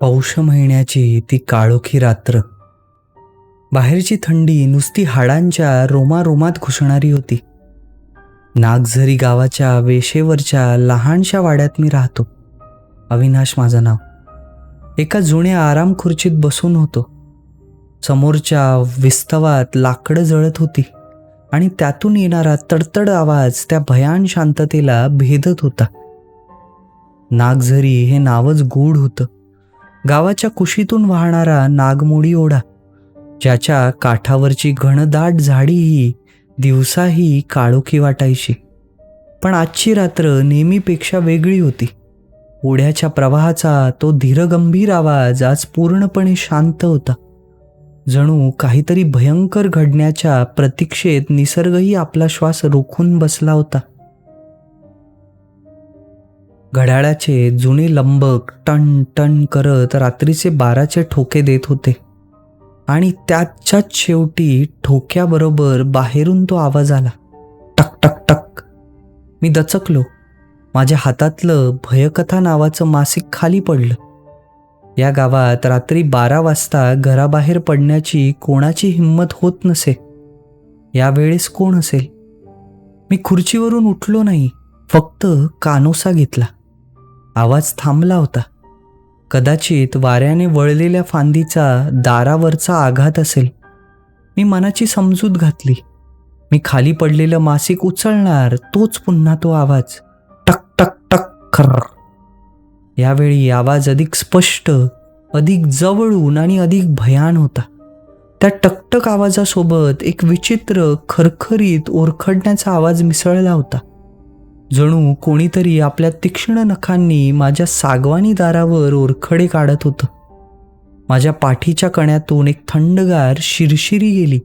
पौष महिन्याची ती काळोखी रात्र. बाहेरची थंडी नुसती हाडांच्या रोमारोमात घुसणारी होती. नागझरी गावाच्या वेशेवरच्या लहानशा वाड्यात मी राहतो. अविनाश माझं नाव. एका जुन्या आराम खुर्चीत बसून होतो. समोरच्या विस्तवात लाकडं जळत होती आणि त्यातून येणारा तडतड आवाज त्या भयान शांततेला भेदत होता. नागझरी हे नावच गूढ होतं. गावाच्या कुशीतून वाहणारा नागमोडी ओढा ज्याच्या काठावरची घनदाट झाडीही दिवसाही काळोखी वाटायची. पण आजची रात्र नेहमीपेक्षा वेगळी होती. ओढ्याच्या प्रवाहाचा तो धीरगंभीर आवाज आज पूर्णपणे शांत होता. जणू काहीतरी भयंकर घडण्याच्या प्रतीक्षेत निसर्गही आपला श्वास रोखून बसला होता. घड्याळाचे जुने लंबक टन टन करत रात्रीचे बाराचे ठोके देत होते. आणि त्याच्याच शेवटी ठोक्याबरोबर बाहेरून तो आवाज आला. टक टक टक. मी दचकलो. माझ्या हातातलं भयकथा नावाचं मासिक खाली पडलं. या गावात रात्री बारा वाजता घराबाहेर पडण्याची कोणाची हिंमत होत नसे. यावेळेस कोण असेल? मी खुर्चीवरून उठलो नाही फक्त कानोसा घेतला. आवाज थांबला होता. कदाचित वाऱ्याने वळलेल्या फांदीचा दारावरचा आघात असेल. मी मनाची समजूत घातली. मी खाली पडलेलं मासिक उचलणार तोच पुन्हा तो आवाज. टक टक टक खर यावेळी आवाज अधिक स्पष्ट अधिक जवळून आणि अधिक भयान होता. त्या टकटक आवाजासोबत एक विचित्र खरखरीत ओरखडण्याचा आवाज मिसळला होता. जणू कोणीतरी आपल्या तीक्ष्ण नखांनी माझ्या सागवानी दारावर ओरखडे काढत होतं. माझ्या पाठीच्या कण्यातून एक थंडगार शिरशिरी गेली.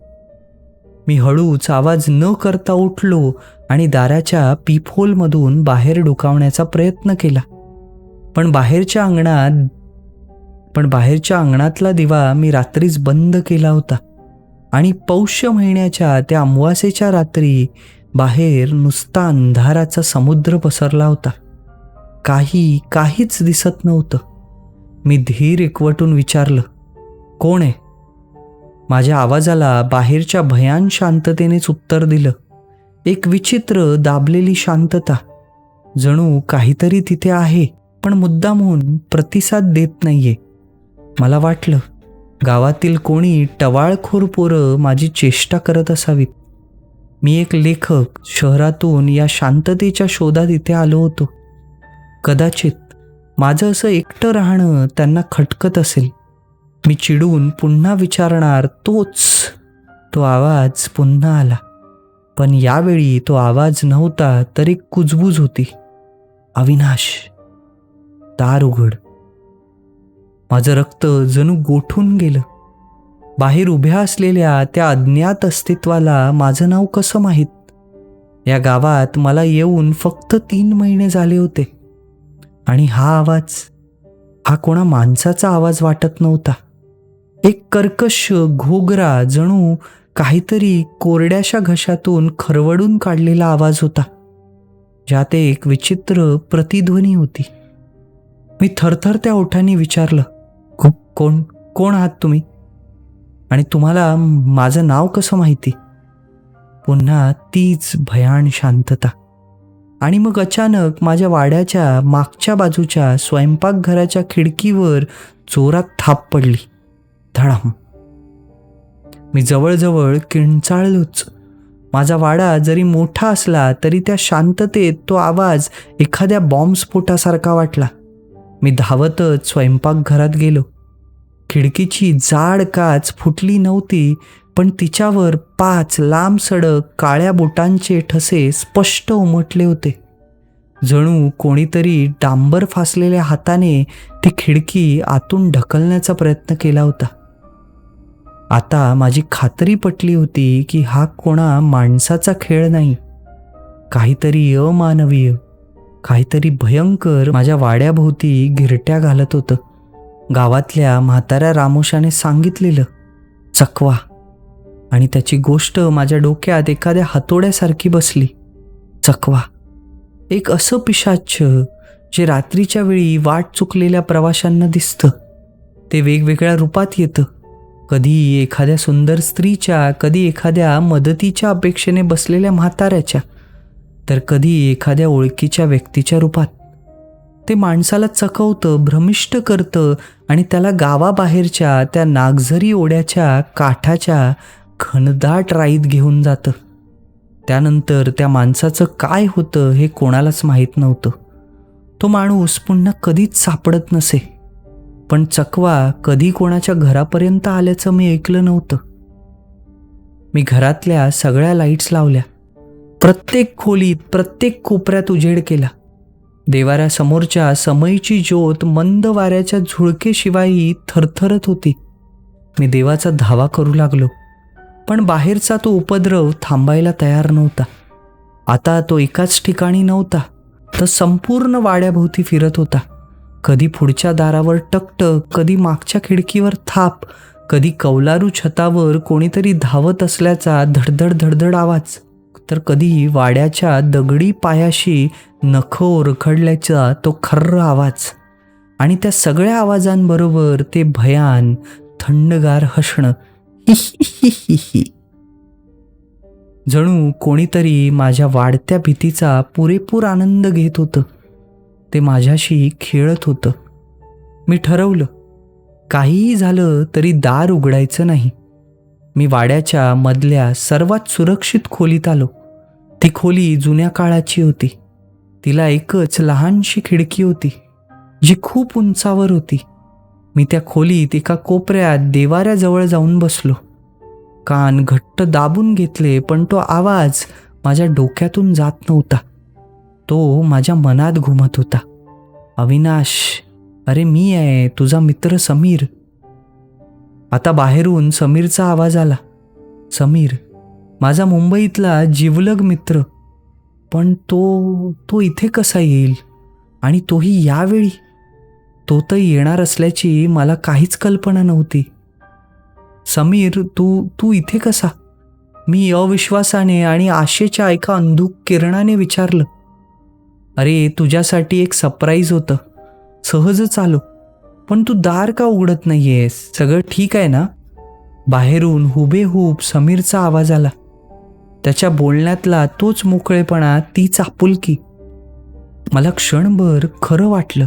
मी हळूच आवाज न करता उठलो आणि दाराच्या पीफोलमधून बाहेर डुकावण्याचा प्रयत्न केला. पण बाहेरच्या अंगणात पण बाहेरच्या अंगणातला दिवा मी रात्रीच बंद केला होता. आणि पौष्य महिन्याच्या त्या अमावासेच्या रात्री बाहेर नुसता अंधाराचा समुद्र पसरला होता. काही काहीच दिसत नव्हतं. मी धीर एकवटून विचारलं कोण आहे? माझ्या आवाजाला बाहेरच्या भयान शांततेनेच उत्तर दिलं. एक विचित्र दाबलेली शांतता. जणू काहीतरी तिथे आहे पण मुद्दामहून प्रतिसाद देत नाहीये. मला वाटलं गावातील कोणी टवाळखोर पोरं माझी चेष्टा करत असावीत. मी एक लेखक शहरातून या शांततेच्या शोधात इथे आलो होतो. कदाचित माझं असं एकटं राहणं त्यांना खटकत असेल. मी चिडून पुन्हा विचारणार तोच. तो आवाज पुन्हा आला. पण यावेळी तो आवाज नव्हता तर एक कुजबूज होती. अविनाश दार उघड. माझं रक्त जणू गोठून गेलं. बाहेर उभ्या असलेल्या त्या अज्ञात अस्तित्वाला माझं नाव कसं माहीत? या गावात मला येऊन फक्त तीन महिने झाले होते. आणि हा आवाज हा कोणा माणसाचा आवाज वाटत नव्हता. एक कर्कश घोगरा जणू काहीतरी कोरड्याशा घशातून खरवडून काढलेला आवाज होता. ज्यात एक विचित्र प्रतिध्वनी होती. मी थरथरत्या ओठांनी विचारलं कोण कोण आहात तुम्ही? आणि तुम्हाला माझं नाव कसं माहिती? पुन्हा तीच भयान शांतता. आणि मग अचानक माझ्या वाड्याच्या मागच्या बाजूच्या स्वयंपाकघराच्या खिडकीवर जोरात थाप पडली. धडाम. मी जवळजवळ किंचाळलोच माझा वाडा जरी मोठा असला तरी त्या शांततेत तो आवाज एखाद्या बॉम्बस्फोटासारखा वाटला. मी धावतच स्वयंपाकघरात गेलो. खिडकीची जाड काच फुटली नव्हती पण तिच्यावर पाच लांब सडक काळ्या बोटांचे ठसे स्पष्ट उमटले होते. जणू कोणीतरी डांबर फासलेल्या हाताने ती खिडकी आतून ढकलण्याचा प्रयत्न केला होता. आता माझी खात्री पटली होती की हा कोणा माणसाचा खेळ नाही. काहीतरी अमानवीय काहीतरी भयंकर माझ्या वाड्याभोवती गिरट्या घालत होतं. गावातल्या म्हाताऱ्या रामोशाने सांगितलेलं चकवा. आणि त्याची गोष्ट माझ्या डोक्यात एखाद्या हातोड्यासारखी बसली चकवा. एक असं पिशाच जे रात्रीच्या वेळी वाट चुकलेल्या प्रवाशांना दिसतं. ते वेगवेगळ्या रूपात येतं. कधी एखाद्या सुंदर स्त्रीच्या कधी एखाद्या मदतीच्या अपेक्षेने बसलेल्या म्हाताऱ्याच्या तर कधी एखाद्या ओळखीच्या व्यक्तीच्या रूपात. ते माणसाला चकवतं भ्रमिष्ट करतं आणि त्याला गावाबाहेरच्या त्या नागझरी ओढ्याच्या काठाच्या घनदाट राईत घेऊन जातं. त्यानंतर त्या माणसाचं काय होतं हे कोणालाच माहीत नव्हतं. तो माणूस पुन्हा कधीच सापडत नसे. पण चकवा कधी कोणाच्या घरापर्यंत आल्याचं मी ऐकलं नव्हतं. मी घरातल्या सगळ्या लाईट्स लावल्या. प्रत्येक खोलीत प्रत्येक कोपऱ्यात उजेड केला. देवाऱ्यासमोरच्या समयीची ज्योत मंद वाऱ्याच्या झुळकेशिवायही थरथरत होती. मी देवाचा धावा करू लागलो पण बाहेरचा तो उपद्रव थांबायला तयार नव्हता. आता तो एकाच ठिकाणी नव्हता तर संपूर्ण वाड्याभोवती फिरत होता. कधी पुढच्या दारावर टकटक कधी मागच्या खिडकीवर थाप कधी कौलारू छतावर कोणीतरी धावत असल्याचा धडधड धडधड आवाज. तर कधी वाड्याच्या दगडी पायाशी नखं रखडल्याचा तो खर्र आवाज. आणि त्या सगळ्या आवाजांबरोबर ते भयान थंडगार हसणं. जणू कोणीतरी माझ्या वाढत्या भीतीचा पुरेपूर आनंद घेत होतं. ते माझ्याशी खेळत होतं. मी ठरवलं काहीही झालं तरी दार उघडायचं नाही. मी वाड्याच्या मधल्या सर्वात सुरक्षित खोलीत आलो. ती खोली जुन्या काळाची होती. तिला एकच लहानशी खिडकी होती जी खूप उंचावर होती. मी त्या खोलीत एका कोपऱ्यात देवाऱ्याजवळ जाऊन बसलो. कान घट्ट दाबून घेतले पण तो आवाज माझ्या डोक्यातून जात नव्हता. तो माझ्या मनात घुमत होता. अविनाश अरे मी आहे तुझा मित्र समीर. आता बाहेरून समीरचा आवाज आला. समीर माझा मुंबईतला जिवलग मित्र पण तो तो इथे कसा येईल? आणि तोही यावेळी? तो तर येणार असल्याची मला काहीच कल्पना नव्हती. समीर तू तू इथे कसा? मी अविश्वासाने आणि आशेच्या एका अंधुक किरणाने विचारलं. अरे तुझ्यासाठी एक सरप्राईज होतं. सहजच आलो. पण तू दार का उघडत नाहीयेस? सगळं ठीक आहे ना? बाहेरून हुबेहूब समीरचा आवाज आला. त्याच्या बोलण्यातला तोच मोकळेपणा तीच आपुलकी. मला क्षणभर खरं वाटलं.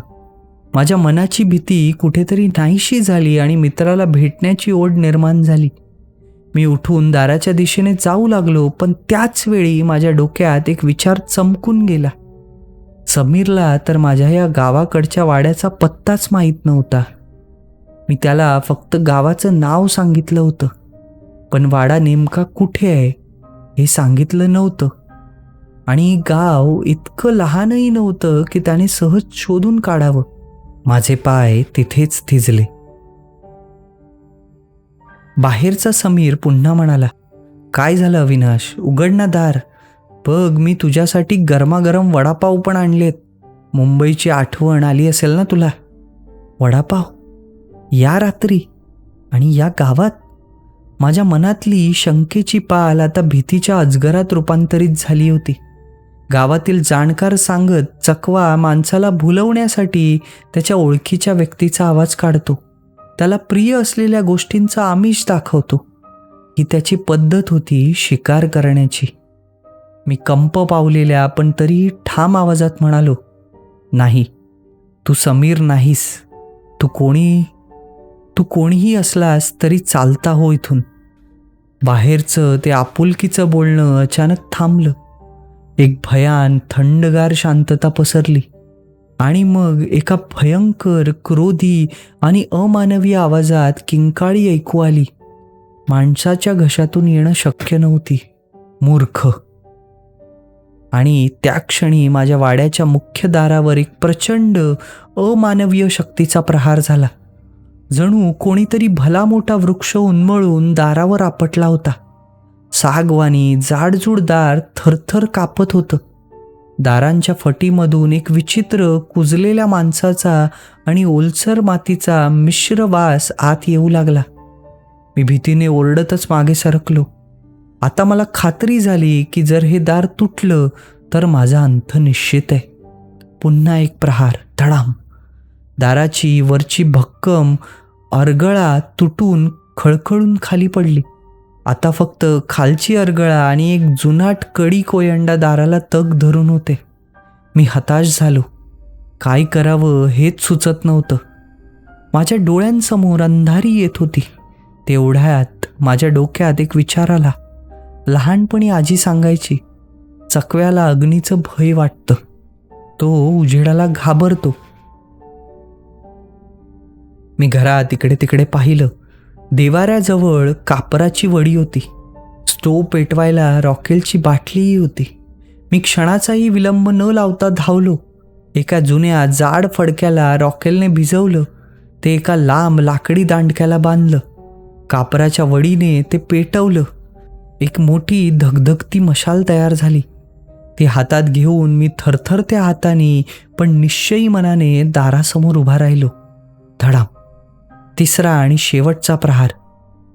माझ्या मनाची भीती कुठेतरी नाहीशी झाली आणि मित्राला भेटण्याची ओढ निर्माण झाली. मी उठून दाराच्या दिशेने जाऊ लागलो पण त्याच वेळी माझ्या डोक्यात एक विचार चमकून गेला. समीरला तर माझ्या या गावाकडच्या वाड्याचा पत्ताच माहीत नव्हता. मी त्याला फक्त गावाचं नाव सांगितलं होतं. पण वाडा नेमका कुठे आहे? हे सांगितलं नव्हतं. आणि गाव इतकं लहानही नव्हतं की त्याने सहज शोधून काढावं. माझे पाय तिथेच थिजले. बाहेरचा समीर पुन्हा म्हणाला काय झालं अविनाश? उघड ना दार. बघ मी तुझ्यासाठी गरमागरम वडापाव पण आणलेत. मुंबईची आठवण आली असेल ना तुला? वडापाव? या रात्री? आणि या गावात? माझ्या मनातली शंकेची पाल आता भीतीच्या अजगरात रूपांतरित झाली होती. गावातील जाणकार सांगत चकवा माणसाला भुलवण्यासाठी त्याच्या ओळखीच्या व्यक्तीचा आवाज काढतो. त्याला प्रिय असलेल्या गोष्टींचा आमिष दाखवतो. ही त्याची पद्धत होती शिकार करण्याची. मी कंप पावलेल्या पण तरी ठाम आवाजात म्हणालो नाही तू समीर नाहीस. तू कोणी तू कोणीही असलास तरी चालता हो इथून. बाहेरचं ते आपुलकीचं बोलणं अचानक थांबलं. एक भयान थंडगार शांतता पसरली. आणि मग एका भयंकर क्रोधी आणि अमानवी आवाजात किंकाळी ऐकू आली. माणसाच्या घशातून येणं शक्य नव्हती. मूर्ख. आणि त्या क्षणी माझ्या वाड्याच्या मुख्य दारावर एक प्रचंड अमानवीय शक्तीचा प्रहार झाला. जणू कोणीतरी भला मोठा वृक्ष उन्मळून दारावर आपटला होता. सागवानी जाडजूड दार थरथर कापत होतं. दारांच्या फटीमधून एक विचित्र कुजलेल्या माणसाचा आणि ओलसर मातीचा मिश्र वास आत येऊ लागला. मी भीतीने ओरडतच मागे सरकलो. आता मला खात्री झाली की जर हे दार तुटलं तर माझा अंत निश्चित आहे. पुन्हा एक प्रहार धडाम. दाराची वरची भक्कम अर्गळा तुटून खळखळून खाली पडली. आता फक्त खालची अर्गळा आणि एक जुनाट कडी कोयंडा दाराला तग धरून होते. मी हताश झालो. काय करावं हेच सुचत नव्हतं. माझ्या डोळ्यांसमोर अंधारी येत होती. तेवढ्यात माझ्या डोक्यात एक विचार आला. लहानपणी आजी सांगायची चकव्याला अग्नीचं भय वाटतं. तो उजेडाला घाबरतो. मी घरात इकडे तिकडे पाहिलं. देवाऱ्याजवळ कापराची वडी होती. स्टोव पेटवायला रॉकेलची बाटलीही होती. मी क्षणाचाही विलंब न लावता धावलो. एका जुन्या जाड फडक्याला रॉकेलने भिजवलं. ते एका लांब लाकडी दांडक्याला बांधलं. कापराच्या वडीने ते पेटवलं. एक मोठी धगधगती मशाल तयार झाली. ती हातात घेऊन मी थरथरत्या हाताने पण निश्चयी मनाने दारासमोर उभा राहिलो. धडाम! तिसरा आणि शेवटचा प्रहार.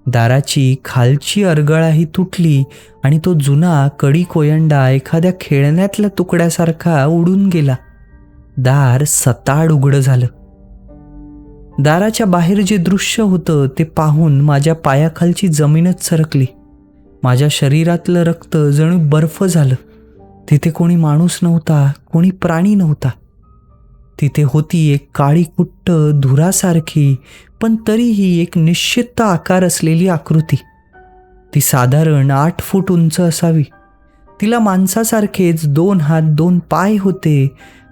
दाराची खालची अर्गळाही तुटली आणि तो जुना कडी कोयंडा एखाद्या खेळण्यातल्या तुकड्यासारखा उडून गेला. दार सताड उघडं झालं. दाराच्या बाहेर जे दृश्य होतं ते पाहून माझ्या पायाखालची जमीनच सरकली. माझ्या शरीरातलं रक्त जणू बर्फ झालं. तिथे कोणी माणूस नव्हता कोणी प्राणी नव्हता. तिथे होती एक काळी कुट्ट धुरासारखी पण तरीही एक निश्चित आकार असलेली आकृती. ती साधारण आठ फूट उंच असावी. तिला माणसासारखेच दोन हात दोन पाय होते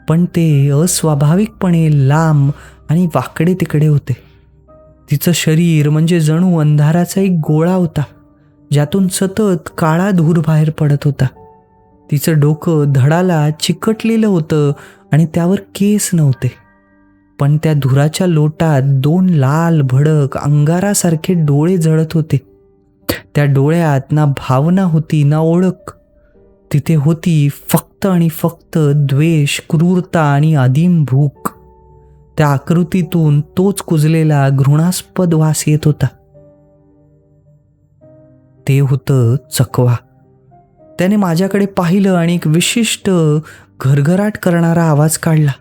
पण ते अस्वाभाविकपणे लांब आणि वाकडे तिकडे होते. तिचं शरीर म्हणजे जणू अंधाराचा एक गोळा होता ज्यातून सतत काळा धूर बाहेर पडत होता. तिचं डोकं धडाला चिकटलेलं होतं आणि त्यावर केस नव्हते. पण त्या धुराच्या लोटात दोन लाल भडक अंगारासारखे डोळे जळत होते. त्या डोळ्यात ना भावना होती ना ओळख. तिथे होती फक्त आणि फक्त द्वेष क्रूरता आणि आदिम भूक. त्या आकृतीतून तोच कुजलेला घृणास्पद वास येत होता. ते होतं चकवा. त्याने माझ्याकडे पाहिलं आणि एक विशिष्ट घरघराट करणारा आवाज काढला.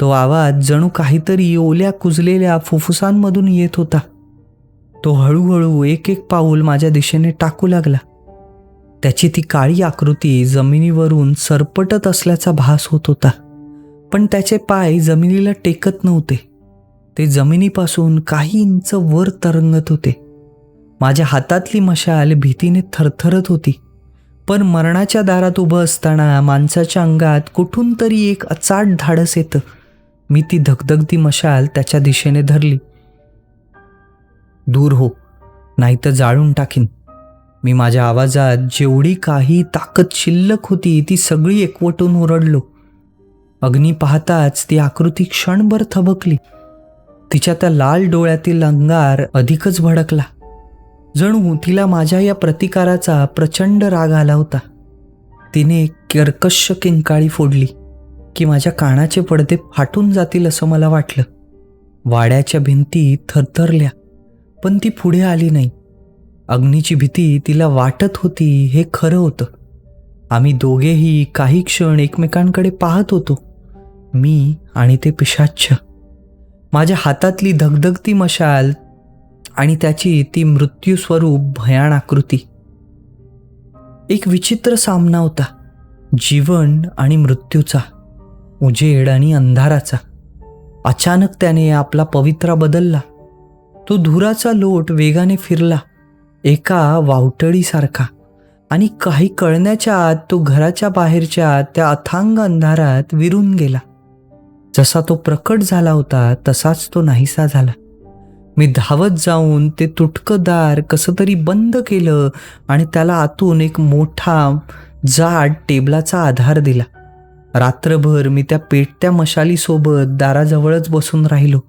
तो आवाज जणू काहीतरी ओल्या कुजलेल्या फुफ्फुसांमधून येत होता. तो हळूहळू एक एक पाऊल माझ्या दिशेने टाकू लागला. त्याची ती काळी आकृती जमिनीवरून सरपटत असल्याचा भास होत होता. पण त्याचे पाय जमिनीला टेकत नव्हते. ते जमिनीपासून काही इंच वर तरंगत होते. माझ्या हातातली मशाल भीतीने थरथरत होती. पण मरणाच्या दारात उभं असताना माणसाच्या अंगात कुठून तरी एक अचाट धाडस येतं. मी ती धगधगती मशाल त्याच्या दिशेने धरली. दूर हो नाहीतर जाळून टाकीन. मी माझ्या आवाजात जेवढी काही ताकद शिल्लक होती ती सगळी एकवटून ओरडलो. अग्नी पाहताच ती आकृती क्षणभर थबकली. तिच्या त्या लाल डोळ्यातील अंगार अधिकच भडकला. जणू तिला माझ्या या प्रतिकाराचा प्रचंड राग आला होता. तिने कर्कश किंकाळी फोडली की माझ्या कानाचे पडदे फाटून जातील असं मला वाटलं. वाड्याच्या भिंती थरथरल्या पण ती पुढे आली नाही. अग्नीची भीती तिला वाटत होती हे खरं होतं. आम्ही दोघेही काही क्षण एकमेकांकडे पाहत होतो. मी आणि ते पिशाच्छ. माझ्या हातातली धगधगती मशाल आणि त्याची ती मृत्यूस्वरूप भयान आकृती. एक विचित्र सामना होता. जीवन आणि मृत्यूचा उजेड आणि अंधाराचा. अचानक त्याने आपला पवित्रा बदलला. तो धुराचा लोट वेगाने फिरला. एका वावटळीसारखा आणि काही कळण्याच्या आत तो घराच्या बाहेरच्या त्या अथांग अंधारात विरून गेला. जसा तो प्रकट झाला होता तसाच तो नाहीसा झाला. मी धावत जाऊन ते तुटकं दार कसं तरी बंद केलं आणि त्याला आतून एक मोठा जाड टेबलाचा आधार दिला. रात्रभर मी त्या पेटत्या मशालीसोबत दाराजवळच बसून राहिलो.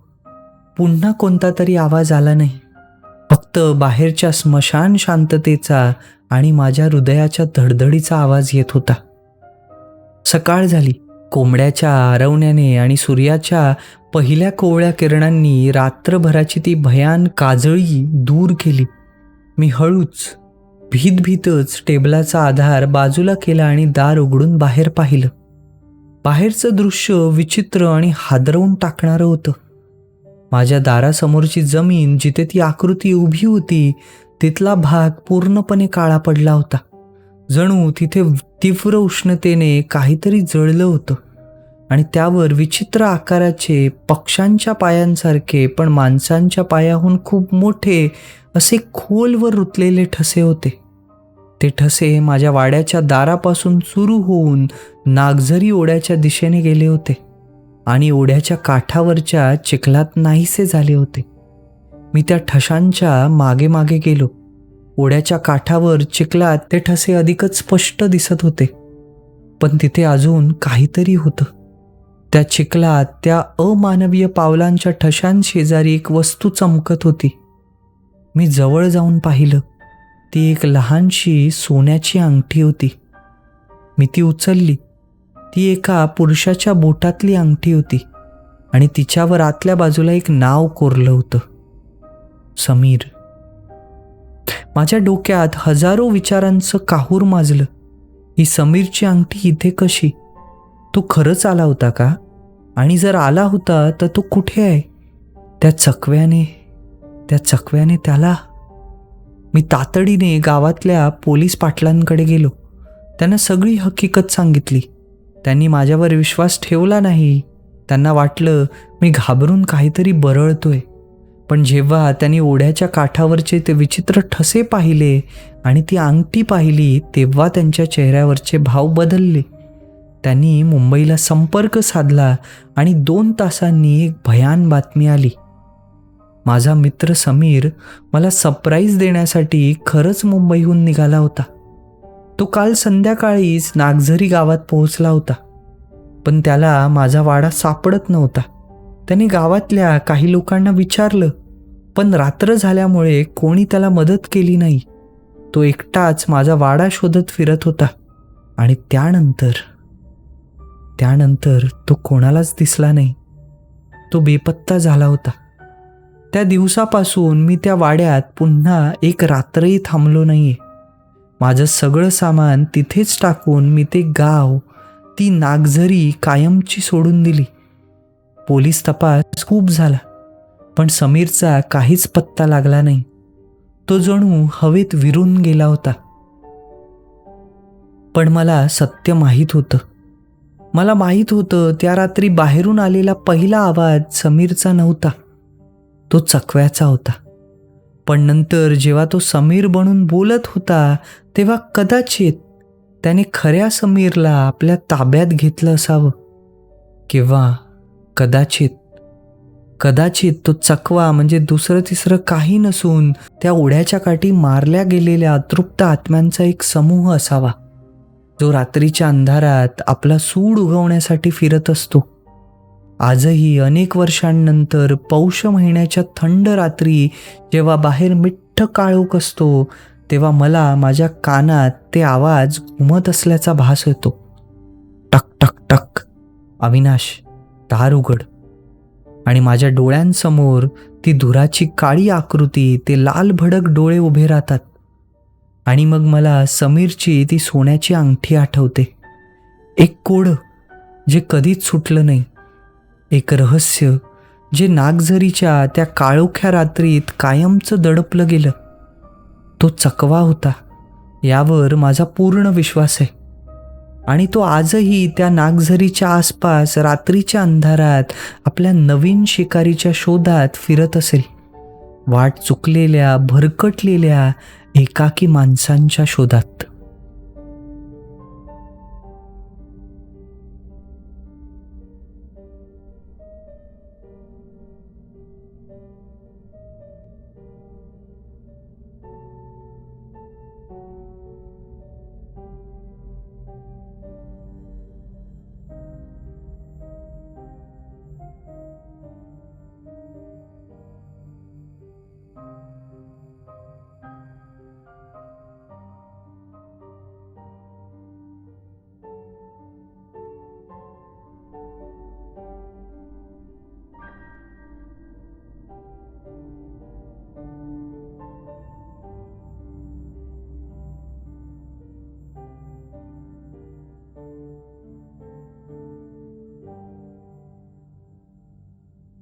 पुन्हा कोणता तरी आवाज आला नाही. फक्त बाहेरच्या स्मशान शांततेचा आणि माझ्या हृदयाच्या धडधडीचा आवाज येत होता. सकाळ झाली. कोंबड्याच्या आरवण्याने आणि सूर्याच्या पहिल्या कोवळ्या किरणांनी रात्रभराची ती भयान काजळी दूर केली. मी हळूच भीत भीतच टेबलाचा आधार बाजूला केला आणि दार उघडून बाहेर पाहिलं. बाहेरचं दृश्य विचित्र आणि हादरवून टाकणारं होतं. माझ्या दारासमोरची जमीन जिथे ती आकृती उभी होती तिथला भाग पूर्णपणे काळा पडला होता. जणू तिथे तीव्र उष्णतेने काहीतरी जळलं होतं. आणि त्यावर विचित्र आकाराचे पक्ष्यांच्या पायांसारखे पण माणसांच्या पायाहून खूप मोठे असे खोलवर रुतलेले ठसे होते. ते ठसे माझ्या वाड्याच्या दारापासून सुरू होऊन नागझरी ओढ्याच्या दिशेने गेले होते. आणि ओढ्याच्या काठावरच्या चिखलात नाहीसे झाले होते. मी त्या ठशांच्या मागे मागे गेलो. ओढ्याच्या काठावर चिखलात ते ठसे अधिकच स्पष्ट दिसत होते. पण तिथे अजून काहीतरी होतं. त्या चिखलात त्या अमानवीय पावलांच्या ठशांशेजारी एक वस्तू चमकत होती. मी जवळ जाऊन पाहिलं. ती एक लहानशी सोन्याची अंगठी होती. मी ती उचलली. ती एका पुरुषाच्या बोटातली अंगठी होती आणि तिच्यावर आतल्या बाजूला एक नाव कोरलं होतं. समीर. माझ्या डोक्यात हजारो विचारांचं काहूर माजलं. ही समीरची अंगठी इथे कशी? तो खरंच आला होता का? आणि जर आला होता तर तो कुठे आहे? त्या चकव्याने त्या चकव्याने त्याला. मी तातडीने गावातल्या पोलीस पाटलांकडे गेलो. त्यांना सगळी हकीकत सांगितली. त्यांनी माझ्यावर विश्वास ठेवला नाही. त्यांना वाटलं मी घाबरून काहीतरी बरळतोय. पण जेव्हा त्यांनी ओढ्याच्या काठावरचे ते विचित्र ठसे पाहिले आणि ती अंगठी पाहिली तेव्हा त्यांच्या चेहऱ्यावरचे भाव बदलले. त्यांनी मुंबईला संपर्क साधला आणि दोन तासांनी एक भयान बातमी आली. माझा मित्र समीर मला सरप्राईज देण्यासाठी खरंच मुंबईहून निघाला होता. तो काल संध्याकाळीच नागझरी गावात पोहोचला होता. पण त्याला माझा वाडा सापडत नव्हता. त्याने गावातल्या काही लोकांना विचारलं पण रात्र झाल्यामुळे कोणी त्याला मदत केली नाही. तो एकटाच माझा वाडा शोधत फिरत होता. आणि त्यानंतर त्यानंतर तो कोणालाच दिसला नाही. तो बेपत्ता झाला होता. त्या दिवसापासून मी त्या वाड्यात पुन्हा एक रात्रही थांबलो नाहीये. माझं सगळं सामान तिथेच टाकून मी ते गाव ती नागझरी कायमची सोडून दिली. पोलीस तपास खूप झाला. पण समीरचा काहीच पत्ता लागला नाही. तो जणू हवेत विरून गेला होता. पण मला सत्य माहीत होतं. मला माहीत होतं त्या रात्री बाहेरून आलेला पहिला आवाज समीरचा नव्हता. तो चकव्याचा होता. पण नंतर जेव्हा तो समीर बनून बोलत होता तेव्हा कदाचित त्याने खऱ्या समीरला आपल्या ताब्यात घेतलं असावं. किंवा कदाचित कदाचित तो चकवा म्हणजे दुसरं तिसरं काही नसून त्या ओढ्याच्या काठी मारल्या गेलेल्या अतृप्त आत्म्यांचा एक समूह असावा. जो रात्रीच्या अंधारात आपला सूड उगवण्यासाठी फिरत असतो. आजही अनेक वर्षांनंतर पौष महिन्याच्या थंड रात्री जेव्हा बाहेर मिठ्ठ काळोख असतो तेव्हा मला माझ्या कानात ते आवाज घुमत असल्याचा भास येतो. टक टक टक. अविनाश दार उघड. आणि माझ्या डोळ्यांसमोर ती धुराची काळी आकृती ते लाल भडक डोळे उभे राहतात. आणि मग मला समीरची ती सोन्याची अंगठी आठवते. एक कोड जे कधीच सुटलं नाही. एक रहस्य जे नागझरीच्या त्या काळोख्या रात्रीत कायमचं दडपलं गेलं. तो चकवा होता. यावर माझा पूर्ण विश्वास आहे. आणि तो आजही त्या नागझरीच्या आसपास रात्रीच्या अंधारात आपल्या नवीन शिकारीच्या शोधात फिरत असेल. वाट चुकलेल्या भरकटलेल्या एकाकी माणसांच्या शोधात.